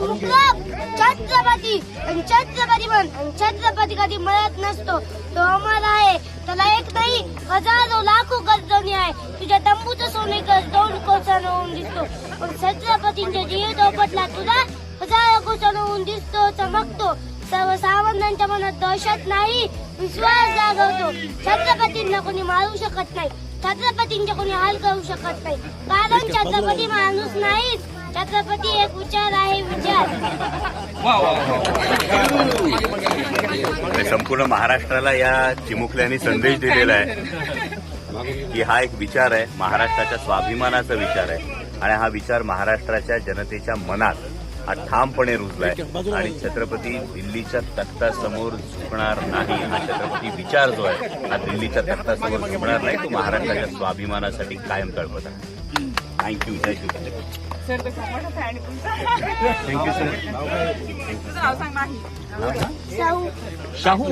छत्रपती. आणि छत्रपती म्हण छत्रपती कधी मरत नसतो. तो अमर आहे. त्याला एक नाही हजारो लाखो कर्जनी आहे. तुझ्या तंबूचं सोने कर दोन कोसानं होऊन दिसतो. पण छत्रपतींच्या जीव दोपटला तुला हजारो कोसानं होऊन दिसतो चमकतो. सर्व सावंतांच्या मनात दहशत नाही विश्वास जागवतो. छत्रपतींना कोणी मारू शकत नाही. छत्रपतींचे कोणी हाल करू शकत नाही. कारण छत्रपती माणूस नाहीत छत्रपती एक विचार आहे विचार संपूर्ण महाराष्ट्राला या चिमुकल्याने संदेश दिलेला आहे की हा एक विचार आहे महाराष्ट्राच्या स्वाभिमानाचा विचार आहे. आणि हा विचार महाराष्ट्राच्या जनतेच्या मनात हा ठामपणे रुजलाय. आणि छत्रपती दिल्लीच्या तख्तासमोर झुकणार नाही हा छत्रपती विचार जो आहे हा दिल्लीच्या तख्तासमोर झुकणार नाही तो महाराष्ट्राच्या स्वाभिमानासाठी कायम तळपत आहे. Thank you Shivray sir thank you sir Shahu Shahu